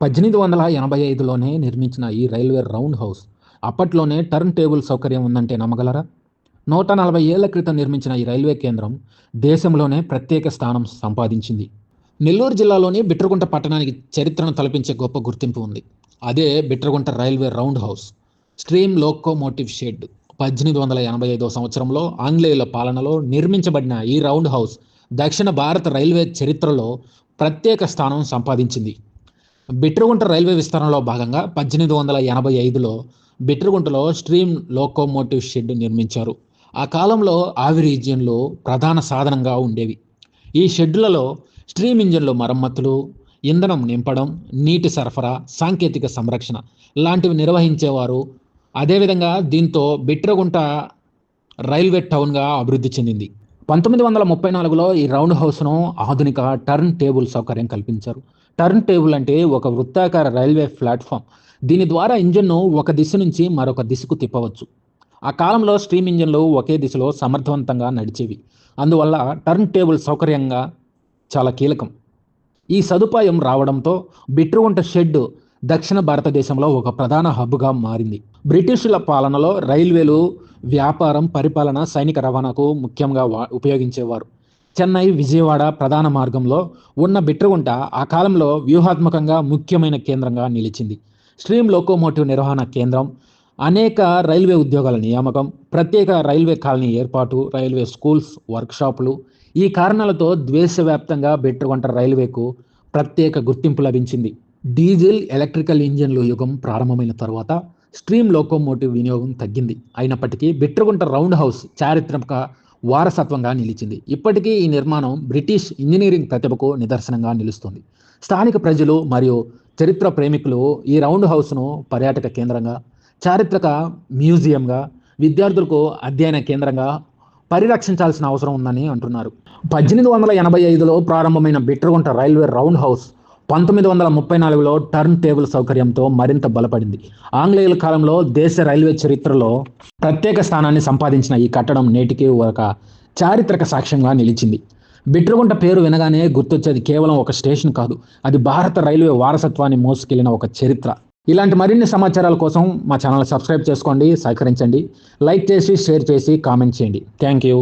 పద్దెనిమిది వందల ఎనభై ఐదులోనే నిర్మించిన ఈ రైల్వే రౌండ్ హౌస్ అప్పట్లోనే టర్న్ టేబుల్ సౌకర్యం ఉందంటే నమ్మగలరా? నూట నలభై ఏళ్ళ క్రితం నిర్మించిన ఈ రైల్వే కేంద్రం దేశంలోనే ప్రత్యేక స్థానం సంపాదించింది. నెల్లూరు జిల్లాలోని బిట్రగుంట పట్టణానికి చరిత్రను తలపించే గొప్ప గుర్తింపు ఉంది. అదే Bitragunta railway roundhouse. Steam locomotive shed పద్దెనిమిది వందల ఎనభై ఐదో సంవత్సరంలో ఆంగ్లేయుల పాలనలో నిర్మించబడిన ఈ రౌండ్ హౌస్ దక్షిణ భారత రైల్వే చరిత్రలో ప్రత్యేక స్థానం సంపాదించింది. బిట్రగుంట రైల్వే విస్తరణలో భాగంగా పద్దెనిమిది వందల ఎనభై ఐదులో బిట్రగుంటలో స్ట్రీమ్ లోకోమోటివ్ షెడ్ నిర్మించారు. ఆ కాలంలో ఆవి రీజియన్లో ప్రధాన సాధనంగా ఉండేవి. ఈ షెడ్లలో స్ట్రీమ్ ఇంజన్లు మరమ్మతులు ఇంధనం నింపడం నీటి సరఫరా సాంకేతిక సంరక్షణ లాంటివి నిర్వహించేవారు. అదేవిధంగా దీంతో బిట్రగుంట రైల్వే టౌన్గా అభివృద్ధి చెందింది. పంతొమ్మిది వందల ముప్పై నాలుగులో ఈ రౌండ్ హౌస్ను ఆధునిక టర్న్ టేబుల్ సౌకర్యం కల్పించారు. టర్న్ టేబుల్ అంటే ఒక వృత్తాకార రైల్వే ప్లాట్ఫామ్. దీని ద్వారా ఇంజిన్ను ఒక దిశ నుంచి మరొక దిశకు తిప్పవచ్చు. ఆ కాలంలో స్ట్రీమ్ ఇంజిన్లు ఒకే దిశలో సమర్థవంతంగా నడిచేవి. అందువల్ల టర్న్ టేబుల్ సౌకర్యంగా చాలా కీలకం. ఈ సదుపాయం రావడంతో బిట్రుగుంట షెడ్ దక్షిణ భారతదేశంలో ఒక ప్రధాన హబ్గా మారింది. బ్రిటిషుల పాలనలో రైల్వేలు వ్యాపారం పరిపాలన సైనిక రవాణాకు ముఖ్యంగా ఉపయోగించేవారు. చెన్నై విజయవాడ ప్రధాన మార్గంలో ఉన్న బిట్రగుంట ఆ కాలంలో వ్యూహాత్మకంగా ముఖ్యమైన కేంద్రంగా నిలిచింది. స్ట్రీమ్ లోకోమోటివ్ నిర్వహణ కేంద్రం అనేక రైల్వే ఉద్యోగాల నియామకం ప్రత్యేక రైల్వే కాలనీ ఏర్పాటు రైల్వే స్కూల్స్ వర్క్షాపులు. ఈ కారణాలతో దేశవ్యాప్తంగా బిట్రగుంట రైల్వేకు ప్రత్యేక గుర్తింపు లభించింది. డీజిల్ ఎలక్ట్రికల్ ఇంజన్లు యుగం ప్రారంభమైన తర్వాత స్ట్రీమ్ లోకోమోటివ్ వినియోగం తగ్గింది. అయినప్పటికీ బిట్రగుంట రౌండ్ హౌస్ చారిత్రక వారసత్వంగా నిలిచింది. ఇప్పటికీ ఈ నిర్మాణం బ్రిటిష్ ఇంజనీరింగ్ ప్రతిభకు నిదర్శనంగా నిలుస్తుంది. స్థానిక ప్రజలు మరియు చరిత్ర ప్రేమికులు ఈ రౌండ్ హౌస్ను పర్యాటక కేంద్రంగా చారిత్రక మ్యూజియంగా విద్యార్థులకు అధ్యయన కేంద్రంగా పరిరక్షించాల్సిన అవసరం ఉందని అంటున్నారు. పద్దెనిమిది వందల ఎనభై ఐదులో ప్రారంభమైన బిట్రగుంట రైల్వే రౌండ్ హౌస్ పంతొమ్మిది వందల ముప్పై నాలుగులో టర్న్ టేబుల్ సౌకర్యంతో మరింత బలపడింది. ఆంగ్లేయుల కాలంలో దేశ రైల్వే చరిత్రలో ప్రత్యేక స్థానాన్ని సంపాదించిన ఈ కట్టడం నేటికి ఒక చారిత్రక సాక్ష్యంగా నిలిచింది. బిట్రగుంట పేరు వినగానే గుర్తొచ్చేది కేవలం ఒక స్టేషన్ కాదు అది భారత రైల్వే వారసత్వాన్ని మోసుకెళ్ళిన ఒక చరిత్ర. ఇలాంటి మరిన్ని సమాచారాల కోసం మా ఛానల్ సబ్స్క్రైబ్ చేసుకోండి సహకరించండి లైక్ చేసి షేర్ చేసి కామెంట్ చేయండి. Thank you.